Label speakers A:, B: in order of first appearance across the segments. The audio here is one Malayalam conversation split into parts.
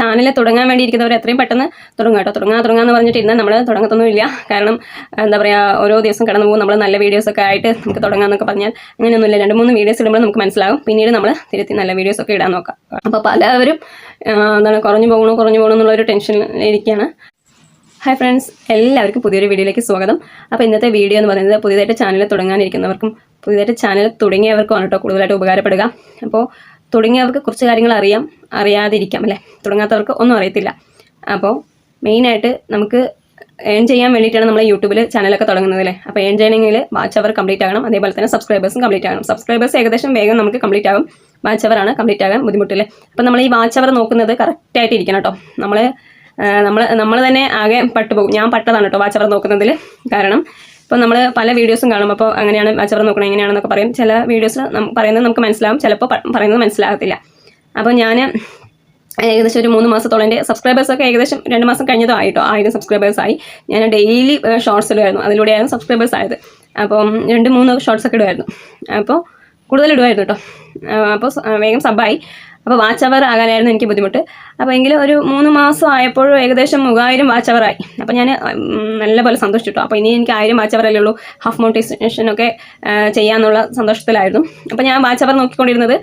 A: ചാനൽ തുടങ്ങാൻ വേണ്ടി ഇരിക്കുന്നവർ എത്രയും പെട്ടെന്ന് തുടങ്ങുക കേട്ടോ. തുടങ്ങാൻ തുടങ്ങാന്ന് പറഞ്ഞിട്ട് ഇന്ന് നമ്മൾ തുടങ്ങത്തൊന്നുമില്ല. കാരണം എന്താ പറയുക ഓരോ ദിവസം കടന്നു പോകും. നമ്മൾ നല്ല വീഡിയോസൊക്കെ ആയിട്ട് നമുക്ക് തുടങ്ങാമെന്നൊക്കെ പറഞ്ഞാൽ അങ്ങനെയൊന്നുമില്ല. രണ്ട് മൂന്ന് വീഡിയോസ് ഇടുമ്പോൾ നമുക്ക് മനസ്സിലാകും. പിന്നീട് നമ്മൾ തിരുത്തി നല്ല വീഡിയോസൊക്കെ ഇടാൻ നോക്കാം. അപ്പോൾ പലവരും എന്താണ് കുറഞ്ഞു പോകണോ കുറഞ്ഞു പോകണോ എന്നുള്ളൊരു ടെൻഷനിൽ ഇരിക്കുകയാണ്. ഹായ് ഫ്രണ്ട്സ് എല്ലാവർക്കും പുതിയൊരു വീഡിയോയിലേക്ക് സ്വാഗതം. അപ്പോൾ ഇന്നത്തെ വീഡിയോ എന്ന് പറയുന്നത് പുതിയതായിട്ട് ചാനൽ തുടങ്ങാനിരിക്കുന്നവർക്കും പുതിയതായിട്ട് ചാനൽ തുടങ്ങിയവർക്കും ആണ് കേട്ടോ കൂടുതലായിട്ട് ഉപകാരപ്പെടുക. അപ്പോൾ തുടങ്ങിയവർക്ക് കുറച്ച് കാര്യങ്ങൾ അറിയാം അറിയാതിരിക്കാം അല്ലേ? തുടങ്ങാത്തവർക്ക് ഒന്നും അറിയത്തില്ല. അപ്പോൾ മെയിനായിട്ട് നമുക്ക് ഏൺ ചെയ്യാൻ വേണ്ടിയിട്ടാണ് നമ്മൾ യൂട്യൂബിൽ ചാനലൊക്കെ തുടങ്ങുന്നത് അല്ലേ? അപ്പോൾ ഏൺ ചെയ്യണമെങ്കിൽ വാച്ച് അവർ കംപ്ലീറ്റ് ആകണം. അതേപോലെ തന്നെ സബ്സ്ക്രൈബേഴ്സും കംപ്ലീറ്റ് ആകണം. സബ്സ്ക്രൈബേഴ്സ് ഏകദേശം വേഗം നമുക്ക് കംപ്ലീറ്റ് ആകും. വാച്ച് അവറാണ് കംപ്ലീറ്റ് ആകാൻ ബുദ്ധിമുട്ടില്ലേ? അപ്പോൾ നമ്മൾ ഈ വാച്ച് അവർ നോക്കുന്നത് കറക്റ്റായിട്ട് ഇരിക്കണം കേട്ടോ. നമ്മൾ നമ്മൾ നമ്മൾ തന്നെ ആകെ പട്ടുപോകും. ഞാൻ പട്ടതാണ് കേട്ടോ വാച്ച് അവർ നോക്കുന്നതിൽ കാരണം ഇപ്പോൾ നമ്മൾ പല വീഡിയോസും കാണും. അപ്പോൾ അങ്ങനെയാണ് അച്ചവർ നോക്കണം എങ്ങനെയാണെന്നൊക്കെ പറയും. ചില വീഡിയോസ് പറയുന്നത് നമുക്ക് മനസ്സിലാവും. ചിലപ്പോൾ പറയുന്നത് മനസ്സിലാകത്തില്ല. അപ്പോൾ ഞാൻ ഏകദേശം ഒരു മൂന്ന് മാസത്തോളം എന്റെ സബ്സ്ക്രൈബേഴ്സൊക്കെ ഏകദേശം രണ്ട് മാസം കഴിഞ്ഞതോ ആയിട്ടോ? ആയിരം സബ്സ്ക്രൈബേഴ്സ് ആയി. ഞാൻ ഡെയിലി ഷോർട്സ് ഇടുമായിരുന്നു അതിലൂടെയായിരുന്നു സബ്സ്ക്രൈബേഴ്സ് ആയത്. അപ്പം രണ്ട് മൂന്ന് ഷോർട്സ് ഒക്കെ ഇടുമായിരുന്നു അപ്പോൾ കൂടുതൽ ഇടുമായിരുന്നു കേട്ടോ അപ്പോൾ വേഗം സബ്ബായി അപ്പോൾ വാച്ച് അവർ ആകാനായിരുന്നു എനിക്ക് ബുദ്ധിമുട്ട്. അപ്പോൾ എങ്കിലും ഒരു മൂന്ന് മാസം ആയപ്പോഴും ഏകദേശം മൂവായിരം വാച്ച് അവറായി അപ്പോൾ ഞാൻ നല്ലപോലെ സന്തോഷിച്ചിട്ടു. അപ്പോൾ ഇനി എനിക്ക് ആയിരം വാച്ച് അവറല്ലേ ഉള്ളൂ. ഹാഫ് മോട്ടിവേഷനൊക്കെ ചെയ്യാമെന്നുള്ള സന്തോഷത്തിലായിരുന്നു. അപ്പോൾ ഞാൻ വാച്ച് അവർ നോക്കിക്കൊണ്ടിരുന്നത്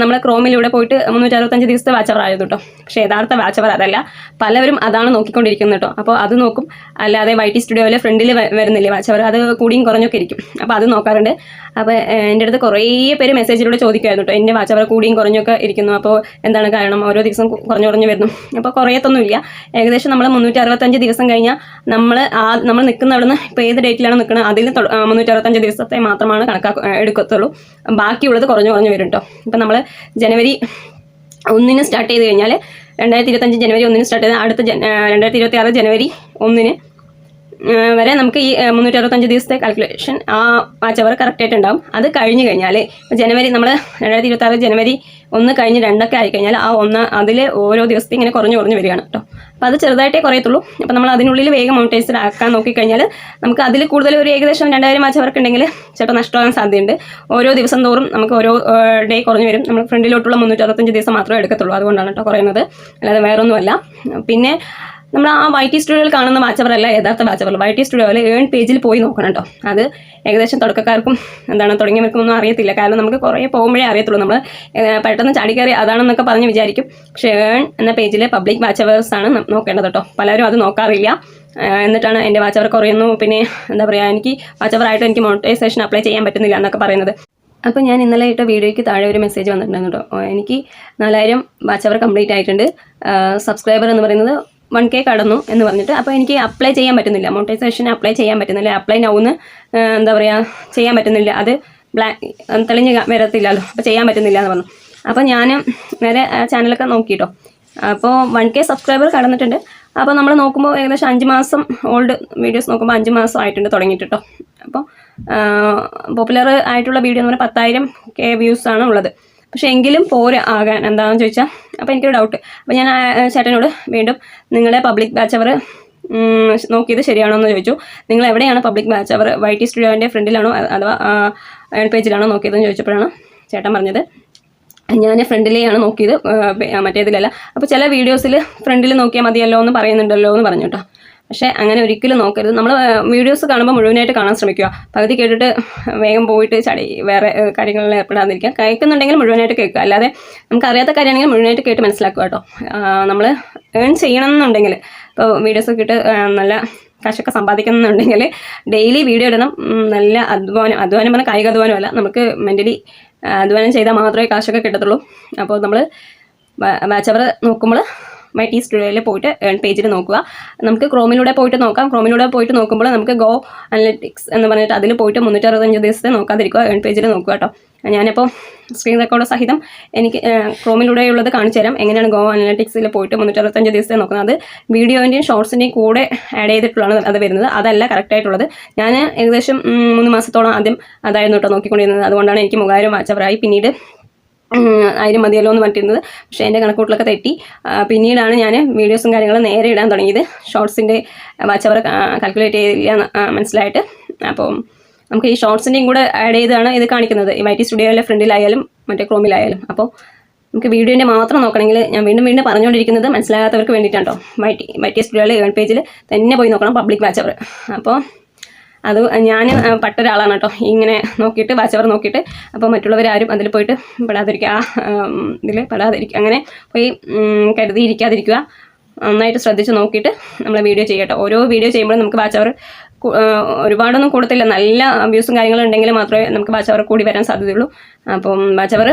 A: നമ്മൾ ക്രോമിലൂടെ പോയിട്ട് മുന്നൂറ്റി അറുപത്തഞ്ച് ദിവസത്തെ വാച്ച് അവർ ആയിരുന്നു കേട്ടോ പക്ഷേ യഥാർത്ഥ വാച്ച് അവർ അതല്ല. പലവരും അതാണ് നോക്കിക്കൊണ്ടിരിക്കുന്നത് കേട്ടോ അപ്പോൾ അത് നോക്കും. അല്ലാതെ വൈ ടി സ്റ്റുഡിയോയിലെ ഫ്രണ്ടിൽ വരുന്നില്ലേ. വാച്ച് അവർ അത് കൂടിയും കുറഞ്ഞൊക്കെ ഇരിക്കും. അപ്പോൾ അത് നോക്കാറുണ്ട്. അപ്പോൾ എന്റെ അടുത്ത് കുറേ പേര് മെസ്സേജിലൂടെ ചോദിക്കുമായിരുന്നു കേട്ടോ എന്റെ വാച്ച് അവർ കൂടിയും കുറഞ്ഞൊക്കെ ഇരിക്കുന്നു. അപ്പോൾ എന്താണ് കാരണം? ഓരോ ദിവസം കുറഞ്ഞു കുറഞ്ഞു വരുന്നു. അപ്പോൾ കുറയത്തൊന്നുമില്ല ഏകദേശം നമ്മൾ മുന്നൂറ്റി അറുപത്തഞ്ച് ദിവസം കഴിഞ്ഞാൽ നമ്മൾ ആ നമ്മൾ നിൽക്കുന്ന അവിടുന്ന് ഇപ്പോൾ ഏത് ഡേറ്റിലാണ് നിൽക്കുന്നത് അതിൽ മുന്നൂറ്റി അറുപത്തഞ്ച് ദിവസത്തെ മാത്രമാണ് കണക്കാക്കുക എടുക്കത്തുള്ളൂ. ബാക്കിയുള്ളത് കുറഞ്ഞു കുറഞ്ഞു വരും കേട്ടോ ഇപ്പം നമ്മൾ ജനുവരി ഒന്നിന് സ്റ്റാർട്ട് ചെയ്ത് കഴിഞ്ഞാൽ രണ്ടായിരത്തി ഇരുപത്തഞ്ച് ജനുവരി ഒന്നിന് സ്റ്റാർട്ട് ചെയ്ത് അടുത്ത രണ്ടായിരത്തി ഇരുപത്തി ആറ് ജനുവരി ഒന്നിന് വരെ നമുക്ക് ഈ മുന്നൂറ്റി അറുപത്തഞ്ച് ദിവസത്തെ കാൽക്കുലേഷൻ ആ വാച്ച് അവർ കറക്റ്റായിട്ട് ഉണ്ടാവും. അത് കഴിഞ്ഞ് കഴിഞ്ഞാൽ ജനുവരി നമ്മൾ രണ്ടായിരത്തി ഇരുപത്തി ജനുവരി ഒന്ന് കഴിഞ്ഞ് രണ്ടൊക്കെ ആയിക്കഴിഞ്ഞാൽ ആ ഒന്ന് അതിൽ ഓരോ ദിവസത്തെ ഇങ്ങനെ കുറഞ്ഞു കുറഞ്ഞ് വരികയാണ് കേട്ടോ. അപ്പോൾ അത് ചെറുതായിട്ടേ കുറയത്തുള്ളൂ. അപ്പോൾ നമ്മൾ അതിനുള്ളിൽ വേഗം മോണിറ്റൈസ്ഡ് ആക്കാൻ നോക്കിക്കഴിഞ്ഞാൽ നമുക്ക് അതിൽ കൂടുതൽ ഒരു ഏകദേശം രണ്ടായിരം വാച്ച് അവർക്ക് ഉണ്ടെങ്കിൽ ചിലപ്പോൾ നഷ്ടമാകാൻ സാധ്യതയുണ്ട്. ഓരോ ദിവസം തോറും നമുക്ക് ഓരോ ഡേ കുറഞ്ഞു വരും. നമ്മൾ ഫ്രണ്ടിലോട്ടുള്ള മുന്നൂറ്റി അറുപത്തഞ്ച് ദിവസം മാത്രമേ എടുക്കത്തുള്ളൂ. അതുകൊണ്ടാണ് കേട്ടോ കുറയുന്നത്. അല്ലാതെ വേറൊന്നുമല്ല. പിന്നെ നമ്മൾ ആ വൈ ടി സ്റ്റുഡിയോയിൽ കാണുന്ന വാച്ചവറല്ല യഥാർത്ഥ വാച്ചവർ വൈ ടി സ്റ്റുഡിയോയിൽ ഏൺ പേജിൽ പോയി നോക്കണം കേട്ടോ അത് ഏകദേശം തുടക്കക്കാർക്കും എന്താണ് തുടങ്ങിയവർക്കും ഒന്നും അറിയത്തില്ല. കാരണം നമുക്ക് കുറേ പോകുമ്പോഴേ അറിയത്തുള്ളൂ. നമ്മൾ പെട്ടെന്ന് ചാടിക്കയറി അതാണെന്നൊക്കെ പറഞ്ഞ് വിചാരിക്കും. പക്ഷേ ഏൺ എന്ന പേജിൽ പബ്ലിക് വാച്ചവേഴ്സ് ആണ് നോക്കേണ്ടത് കേട്ടോ പലരും അത് നോക്കാറില്ല. എന്നിട്ടാണ് എന്റെ വാച്ചവർ കുറയുന്നു. പിന്നെ എന്താ പറയുക എനിക്ക് വാച്ചവറായിട്ട് എനിക്ക് മോണിറ്റൈസേഷൻ അപ്ലൈ ചെയ്യാൻ പറ്റുന്നില്ല എന്നൊക്കെ പറയുന്നത്. അപ്പോൾ ഞാൻ ഇന്നലെ ഇട്ട വീഡിയോയ്ക്ക് താഴെ ഒരു മെസ്സേജ് വന്നിട്ടുണ്ടായിരുന്നു കേട്ടോ എനിക്ക് നാലായിരം വാച്ച് അവർ കംപ്ലീറ്റ് ആയിട്ടുണ്ട് സബ്സ്ക്രൈബർ എന്ന് പറയുന്നത് വൺ കെ കടന്നു എന്ന് പറഞ്ഞിട്ട്. അപ്പോൾ എനിക്ക് അപ്ലൈ ചെയ്യാൻ പറ്റുന്നില്ല. മോണിറ്റൈസേഷൻ അപ്ലൈ ചെയ്യാൻ പറ്റുന്നില്ല. അപ്ലൈ നൗന്ന് എന്താ പറയുക ചെയ്യാൻ പറ്റുന്നില്ല. അത് ബ്ലാക്ക് തെളിഞ്ഞ് വരത്തില്ലല്ലോ. അപ്പോൾ ചെയ്യാൻ പറ്റുന്നില്ല എന്ന് പറഞ്ഞു. അപ്പോൾ ഞാൻ നേരെ ചാനലൊക്കെ നോക്കിയിട്ടോ അപ്പോൾ വൺ കെ സബ്സ്ക്രൈബർ കടന്നിട്ടുണ്ട്. അപ്പോൾ നമ്മൾ നോക്കുമ്പോൾ ഏകദേശം അഞ്ച് മാസം ഓൾഡ് വീഡിയോസ് നോക്കുമ്പോൾ അഞ്ച് മാസം ആയിട്ടുണ്ട് തുടങ്ങിയിട്ട് അപ്പോൾ പോപ്പുലർ ആയിട്ടുള്ള വീഡിയോ എന്ന് പറഞ്ഞാൽ പത്തായിരം കെ വ്യൂസ് ആണ് ഉള്ളത്. പക്ഷേ എങ്കിലും പോര് ആകാൻ എന്താണെന്ന് ചോദിച്ചാൽ അപ്പോൾ എനിക്കൊരു ഡൗട്ട് അപ്പോൾ ഞാൻ ചേട്ടനോട് വീണ്ടും നിങ്ങളെ പബ്ലിക് ബാച്ച് അവർ നോക്കിയത് ശരിയാണോ എന്ന് ചോദിച്ചു. നിങ്ങൾ എവിടെയാണ് public watch hour Y T സ്റ്റുഡിയോന്റെ ഫ്രണ്ടിലാണോ അഥവാ അയൺ പേജിലാണോ നോക്കിയതെന്ന് ചോദിച്ചപ്പോഴാണ് ചേട്ടൻ പറഞ്ഞത്. ഞാൻ ഫ്രണ്ടിലെയാണ് നോക്കിയത് മറ്റേതിലല്ല. അപ്പോൾ ചില വീഡിയോസിൽ ഫ്രണ്ടിൽ നോക്കിയാൽ മതിയല്ലോ എന്ന് പറയുന്നുണ്ടല്ലോ എന്ന് പറഞ്ഞു കേട്ടോ. പക്ഷേ അങ്ങനെ ഒരിക്കലും നോക്കരുത്. നമ്മൾ വീഡിയോസ് കാണുമ്പോൾ മുഴുവനായിട്ട് കാണാൻ ശ്രമിക്കുക. പകുതി കേട്ടിട്ട് വേഗം പോയിട്ട് ചടി വേറെ കാര്യങ്ങളിൽ ഏർപ്പെടാതിരിക്കുക. കേൾക്കുന്നുണ്ടെങ്കിൽ മുഴുവനായിട്ട് കേൾക്കുക. അല്ലാതെ നമുക്കറിയാത്ത കാര്യമാണെങ്കിൽ മുഴുവനായിട്ട് കേട്ട് മനസ്സിലാക്കുക കേട്ടോ. നമ്മൾ ഏൺ ചെയ്യണം എന്നുണ്ടെങ്കിൽ ഇപ്പോൾ വീഡിയോസ് ഇട്ട് നല്ല കാശൊക്കെ സമ്പാദിക്കുന്നുണ്ടെങ്കിൽ ഡെയിലി വീഡിയോ ഇടണം. നല്ല അധ്വാനം അധ്വാനം പറഞ്ഞാൽ കായിക അധ്വാനമല്ല നമുക്ക് മെന്റലി അധ്വാനം ചെയ്താൽ മാത്രമേ കാശൊക്കെ കിട്ടത്തുള്ളൂ. അപ്പോൾ നമ്മൾ ബാച്ചവർ നോക്കുമ്പോൾ മൈ ടി സ്റ്റുഡിയോയിൽ പോയിട്ട് ഏൺ പേജിൽ നോക്കുക. നമുക്ക് ക്രോമിലൂടെ പോയിട്ട് നോക്കാം. ക്രോമിലൂടെ പോയിട്ട് നോക്കുമ്പോൾ നമുക്ക് ഗോ അനലറ്റിക്സ് എന്ന് പറഞ്ഞിട്ട് അതിൽ പോയിട്ട് മുന്നൂറ്റി അറുപത്തഞ്ച് ദിവസത്തെ നോക്കാതിരിക്കുക. ഏൺ പേജിൽ നോക്കുക കേട്ടോ. ഞാനിപ്പോൾ സ്ക്രീൻ റെക്കോർഡ് സഹിതം എനിക്ക് ക്രോമിലൂടെയുള്ളത് കാണിച്ചു തരാം. എങ്ങനെയാണ് ഗോ അനലറ്റിക്സിൽ പോയിട്ട് മുന്നൂറ്റി അറുപത്തഞ്ച് ദിവസത്തെ നോക്കുന്നത്? അത് വീഡിയോന്റെയും ഷോർട്സിന്റെയും കൂടെ ആഡ് ചെയ്തിട്ടുള്ളതാണ് അത് വരുന്നത്. അതല്ല കറക്റ്റായിട്ടുള്ളത് ഞാൻ ഏകദേശം മൂന്ന് മാസത്തോളം ആദ്യം അതായിരുന്നു കേട്ടോ നോക്കിക്കൊണ്ടിരുന്നത്. അതുകൊണ്ടാണ് എനിക്ക് മൂവായിരം വാച്ചവറായി പിന്നീട് ആയിരം മതിയല്ലോ എന്ന് പറഞ്ഞിരുന്നത് പക്ഷേ എന്റെ കണക്കൂട്ടിലൊക്കെ തെറ്റി. പിന്നീടാണ് ഞാൻ വീഡിയോസും കാര്യങ്ങളും നേരെ ഇടാൻ തുടങ്ങിയത്. ഷോർട്സിന്റെ വാച്ച് അവർ കാൽക്കുലേറ്റ് ചെയ്തില്ല മനസ്സിലായിട്ട്. അപ്പോൾ നമുക്ക് ഈ ഷോർട്സിന്റെയും കൂടെ ആഡ് ചെയ്താണ് ഇത് കാണിക്കുന്നത്. ഈ വൈ സ്റ്റുഡിയോയിലെ ഫ്രണ്ടിലായാലും മറ്റേ ക്രോമിലായാലും അപ്പോൾ നമുക്ക് വീഡിയോന്റെ മാത്രം നോക്കണമെങ്കിൽ ഞാൻ വീണ്ടും വീണ്ടും പറഞ്ഞുകൊണ്ടിരിക്കുന്നത് മനസ്സിലാകാത്തവർക്ക് വേണ്ടിയിട്ടാണ് കേട്ടോ വൈറ്റി വൈറ്റി സ്റ്റുഡിയോയിലെ ഏൺ പേജിൽ തന്നെ പോയി നോക്കണം പബ്ലിക് വാച്ച് അവർ. അപ്പോൾ അത് ഞാൻ പട്ട ഒരാളാണ് കേട്ടോ. ഇങ്ങനെ നോക്കിയിട്ട് വാച്ചവർ നോക്കിയിട്ട് അപ്പോൾ മറ്റുള്ളവരാരും അതിൽ പോയിട്ട് പെടാതിരിക്കുക ആ ഇതിൽ പെടാതിരിക്കുക അങ്ങനെ പോയി കരുതിയിരിക്കാതിരിക്കുക. നന്നായിട്ട് ശ്രദ്ധിച്ച് നോക്കിയിട്ട് നമ്മൾ വീഡിയോ ചെയ്യട്ടോ. ഓരോ വീഡിയോ ചെയ്യുമ്പോഴും നമുക്ക് വാച്ചവർ ഒരുപാടൊന്നും കൂടത്തില്ല. നല്ല വ്യൂസും കാര്യങ്ങളും ഉണ്ടെങ്കിൽ മാത്രമേ നമുക്ക് വാച്ചവർ കൂടി വരാൻ സാധ്യതയുള്ളൂ. അപ്പം വാച്ച് അവർ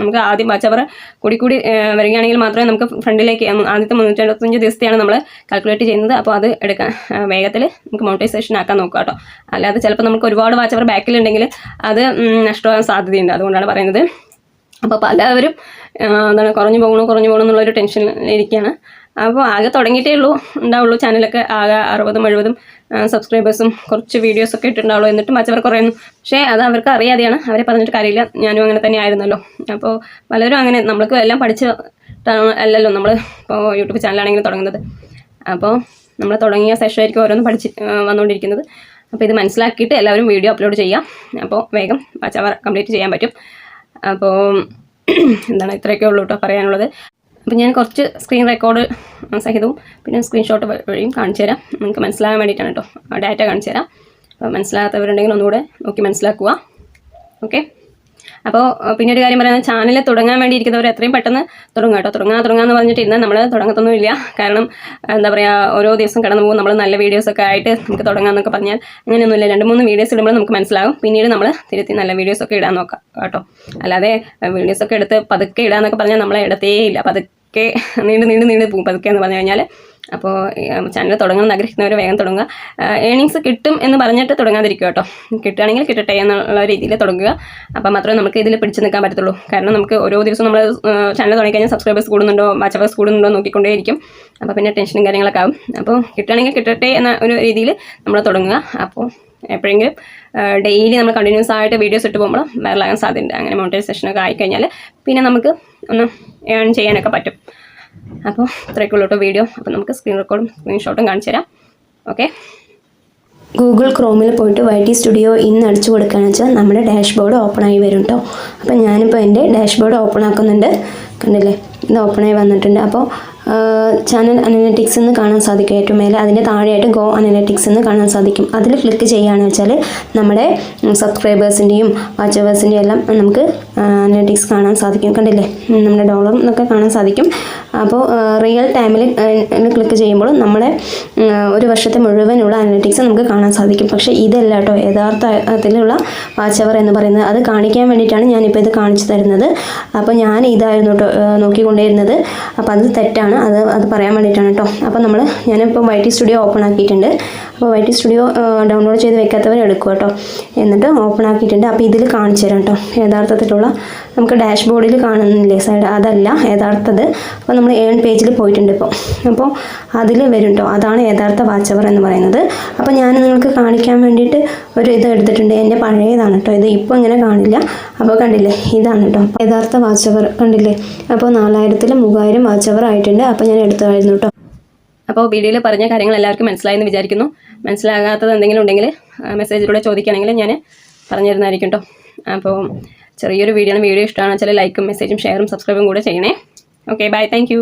A: നമുക്ക് ആദ്യം പച്ചവർ കൂടി കൂടി വരികയാണെങ്കിൽ മാത്രമേ നമുക്ക് ഫ്രണ്ടിലേക്ക് ആദ്യത്തെ മുന്നൂറ്റി എഴുപത്തഞ്ച് ദിവസത്തെയാണ് നമ്മൾ കാൽക്കുലേറ്റ് ചെയ്യുന്നത്. അപ്പോൾ അത് എടുക്കാൻ വേഗത്തിൽ നമുക്ക് മോണിറ്റൈസേഷൻ ആക്കാൻ നോക്കുക കേട്ടോ. അല്ലാതെ ചിലപ്പോൾ നമുക്ക് ഒരുപാട് വാച്ചവർ ബാക്കിലുണ്ടെങ്കിൽ അത് നഷ്ടമാകാൻ സാധ്യതയുണ്ട്. അതുകൊണ്ടാണ് പറയുന്നത്. അപ്പോൾ പലവരും എന്താണ് കുറഞ്ഞു പോകണോ കുറഞ്ഞു പോകണമെന്നുള്ളൊരു ടെൻഷനിൽ ഇരിക്കുകയാണ്. അപ്പോൾ ആകെ തുടങ്ങിയിട്ടേ ഉള്ളൂ. ഉണ്ടാവുള്ളൂ ചാനലൊക്കെ ആകെ അറുപതും എഴുപതും സബ്സ്ക്രൈബേഴ്സും കുറച്ച് വീഡിയോസൊക്കെ ഇട്ടിട്ടുണ്ടാവുള്ളൂ എന്നിട്ടും മറ്റവർ കുറയുന്നു. പക്ഷേ അത് അവർക്ക് അറിയാതെയാണ്. അവരെ പറഞ്ഞിട്ട് കാര്യമില്ല. ഞാനും അങ്ങനെ തന്നെ ആയിരുന്നല്ലോ. അപ്പോൾ പലരും അങ്ങനെ നമ്മൾക്ക് എല്ലാം പഠിച്ച് അല്ലല്ലോ നമ്മൾ ഇപ്പോൾ യൂട്യൂബ് ചാനലാണെങ്കിലും തുടങ്ങുന്നത്. അപ്പോൾ നമ്മൾ തുടങ്ങിയ സെഷനായിരിക്കും ഓരോന്ന് പഠിച്ച് വന്നുകൊണ്ടിരിക്കുന്നത്. അപ്പോൾ ഇത് മനസ്സിലാക്കിയിട്ട് എല്ലാവരും വീഡിയോ അപ്ലോഡ് ചെയ്യാം. അപ്പോൾ വേഗം മച്ചവർ കംപ്ലീറ്റ് ചെയ്യാൻ പറ്റും. അപ്പോൾ എന്താണ് ഇത്രയൊക്കെ ഉള്ളൂ കേട്ടോ പറയാനുള്ളത്. അപ്പോൾ ഞാൻ കുറച്ച് സ്ക്രീൻ റെക്കോർഡ് സഹിതവും പിന്നെ സ്ക്രീൻഷോട്ട് വഴിയും കാണിച്ചു തരാം. നിങ്ങൾക്ക് മനസ്സിലാകാൻ വേണ്ടിയിട്ടാണ് കേട്ടോ. ഡാറ്റ കാണിച്ചു തരാം. അപ്പോൾ മനസ്സിലാകാത്തവരുണ്ടെങ്കിൽ ഒന്നുകൂടെ നോക്കി മനസ്സിലാക്കുക. ഓക്കെ അപ്പോൾ പിന്നെ ഒരു കാര്യം പറയുന്നത് ചാനൽ തുടങ്ങാൻ വേണ്ടി ഇരിക്കുന്നവർ എത്രയും പെട്ടെന്ന് തുടങ്ങുക കേട്ടോ. തുടങ്ങാൻ തുടങ്ങാന്ന് പറഞ്ഞിട്ട് ഇന്ന് നമ്മൾ തുടങ്ങത്തൊന്നുമില്ല. കാരണം എന്താ പറയുക ഓരോ ദിവസം കടന്നു പോകും. നമ്മൾ നല്ല വീഡിയോസൊക്കെ ആയിട്ട് നമുക്ക് തുടങ്ങാമെന്നൊക്കെ പറഞ്ഞാൽ അങ്ങനെയൊന്നുമില്ല. രണ്ട് മൂന്ന് വീഡിയോസ് ഇടുമ്പോൾ നമുക്ക് മനസ്സിലാകും. പിന്നീട് നമ്മൾ തിരുത്തി നല്ല വീഡിയോസൊക്കെ ഇടാൻ നോക്കാം കേട്ടോ. അല്ലാതെ വീഡിയോസൊക്കെ എടുത്ത് പതുക്കെ ഇടാന്നൊക്കെ പറഞ്ഞാൽ നമ്മളെ ഇടത്തേ ഇല്ല പതുക്കെ നീണ്ട് നീണ്ട് നീണ്ട് പോകും പതുക്കെ എന്ന് പറഞ്ഞു കഴിഞ്ഞാൽ അപ്പോൾ ചാനൽ തുടങ്ങണമെന്ന് ആഗ്രഹിക്കുന്നവർ വേഗം തുടങ്ങുക. ഏണിങ്സ് കിട്ടും എന്ന് പറഞ്ഞിട്ട് തുടങ്ങാതിരിക്കുക കേട്ടോ. കിട്ടുകയാണെങ്കിൽ കിട്ടട്ടെ എന്നുള്ള രീതിയിൽ തുടങ്ങുക. അപ്പോൾ മാത്രമേ നമുക്ക് ഇതിൽ പിടിച്ചു നിൽക്കാൻ പറ്റത്തുള്ളൂ. കാരണം നമുക്ക് ഓരോ ദിവസവും നമ്മൾ ചാനൽ തുടങ്ങിക്കഴിഞ്ഞാൽ സബ്സ്ക്രൈബേഴ്സ് കൂടുന്നുണ്ടോ വാച്ചവേഴ്സ് കൂടുന്നുണ്ടോ നോക്കിക്കൊണ്ടേയിരിക്കും. അപ്പോൾ പിന്നെ ടെൻഷനും കാര്യങ്ങളൊക്കെ ആവും. അപ്പോൾ കിട്ടുകയാണെങ്കിൽ കിട്ടട്ടെ എന്ന ഒരു രീതിയിൽ നമ്മൾ തുടങ്ങുക. അപ്പോൾ എപ്പോഴെങ്കിലും ഡെയിലി നമ്മൾ കണ്ടിന്യൂസ് ആയിട്ട് വീഡിയോസ് ഇട്ട് പോകുമ്പോൾ വൈറലാകാൻ സാധ്യതയുണ്ട്. അങ്ങനെ മോണിറ്റൈസേഷനൊക്കെ ആയിക്കഴിഞ്ഞാൽ പിന്നെ നമുക്ക് ഒന്ന് ഏൺ ചെയ്യാനൊക്കെ പറ്റും. അപ്പോൾ ഇത്രയൊക്കെ ഉള്ളൂ വീഡിയോ അപ്പോൾ നമുക്ക് സ്ക്രീൻ റെക്കോർഡും സ്ക്രീൻഷോട്ടും കാണിച്ചു തരാം ഓക്കെ
B: ഗൂഗിൾ ക്രോമിൽ പോയിട്ട് വൈ ടി സ്റ്റുഡിയോ ഇന്ന് അടിച്ചു കൊടുക്കുകയാണെന്ന് വെച്ചാൽ നമ്മുടെ ഡാഷ്ബോർഡ് ഓപ്പൺ ആയി വരും കേട്ടോ അപ്പോൾ ഞാനിപ്പോൾ എന്റെ ഡാഷ്ബോർഡ് ഓപ്പൺ ആക്കുന്നുണ്ട്. കണ്ടില്ലേ? ഇത് ഓപ്പണായി വന്നിട്ടുണ്ട്. അപ്പോൾ ചാനൽ അനലറ്റിക്സ് എന്ന് കാണാൻ സാധിക്കും ഏറ്റവും മേലെ. അതിന്റെ താഴെയായിട്ട് ഗോ അനലറ്റിക്സ് എന്ന് കാണാൻ സാധിക്കും. അതിൽ ക്ലിക്ക് ചെയ്യുകയാണെന്ന് വെച്ചാൽ നമ്മുടെ സബ്സ്ക്രൈബേഴ്സിന്റെയും വാച്ചവേഴ്സിന്റെയും എല്ലാം നമുക്ക് അനലറ്റിക്സ് കാണാൻ സാധിക്കും. കണ്ടില്ലേ? നമ്മുടെ ഡോളർ എന്നൊക്കെ കാണാൻ സാധിക്കും. അപ്പോൾ റിയൽ ടൈമിൽ ക്ലിക്ക് ചെയ്യുമ്പോൾ നമ്മുടെ ഒരു വർഷത്തെ മുഴുവനുള്ള അനലറ്റിക്സ് നമുക്ക് കാണാൻ സാധിക്കും. പക്ഷേ ഇതല്ല കേട്ടോ. യഥാർത്ഥത്തിലുള്ള വാച്ച് അവർ എന്ന് പറയുന്നത് അത് കാണിക്കാൻ വേണ്ടിയിട്ടാണ് ഞാനിപ്പോൾ ഇത് കാണിച്ചു തരുന്നത്. അപ്പോൾ ഞാൻ ഇതായിരുന്നു കേട്ടോ നോക്കിക്കൊണ്ടേയിരുന്നത്. അപ്പോൾ അത് തെറ്റാണ്. അത് അത് പറയാൻ വേണ്ടിയിട്ടാണ് കേട്ടോ അപ്പോൾ നമ്മൾ ഞാനിപ്പോൾ വൈ ടി സ്റ്റുഡിയോ ഓപ്പൺ ആക്കിയിട്ടുണ്ട്. അപ്പോൾ വൈ ടി സ്റ്റുഡിയോ ഡൗൺലോഡ് ചെയ്ത് വെക്കാത്തവർ എടുക്കുക കേട്ടോ എന്നിട്ട് ഓപ്പൺ ആക്കിയിട്ടുണ്ട്. അപ്പോൾ ഇതിൽ കാണിച്ചു തരാം കേട്ടോ യഥാർത്ഥത്തിലുള്ള നമുക്ക് ഡാഷ് ബോർഡിൽ കാണുന്നില്ലേ സൈഡ് അതല്ല യഥാർത്ഥത്. അപ്പോൾ നമ്മൾ ഏൺ പേജിൽ പോയിട്ടുണ്ട് ഇപ്പോൾ അപ്പോൾ അതിൽ വരും കേട്ടോ അതാണ് യഥാർത്ഥ വാച്ച് അവർ എന്ന് പറയുന്നത്. അപ്പോൾ ഞാൻ നിങ്ങൾക്ക് കാണിക്കാൻ വേണ്ടിയിട്ട് ഒരു ഇത് എടുത്തിട്ടുണ്ട്. എന്റെ പഴയതാണ് കേട്ടോ ഇത് ഇപ്പോൾ ഇങ്ങനെ കാണില്ല. അപ്പോൾ കണ്ടില്ലേ ഇതാണ് കേട്ടോ യഥാർത്ഥ വാച്ച് അവർ കണ്ടില്ലേ? അപ്പോൾ നാലായിരത്തിൽ മൂവായിരം വാച്ച് അവർ ആയിട്ടുണ്ട്. അപ്പോൾ ഞാൻ എടുത്തതായിരുന്നു കേട്ടോ
A: അപ്പോൾ വീഡിയോയിൽ പറഞ്ഞ കാര്യങ്ങൾ എല്ലാവർക്കും മനസ്സിലായെന്ന് വിചാരിക്കുന്നു. മനസ്സിലാകാത്തത് എന്തെങ്കിലും ഉണ്ടെങ്കിൽ മെസ്സേജിലൂടെ ചോദിക്കുകയാണെങ്കിൽ ഞാൻ പറഞ്ഞു തരുന്നതായിരിക്കും കേട്ടോ അപ്പോൾ ചെറിയൊരു വീഡിയോ ആണ്. വീഡിയോ ഇഷ്ടമാണെന്ന് വെച്ചാൽ ലൈക്കും മെസ്സേജും ഷെയറും സബ്സ്ക്രൈബും കൂടെ ചെയ്യണേ. Okay bye thank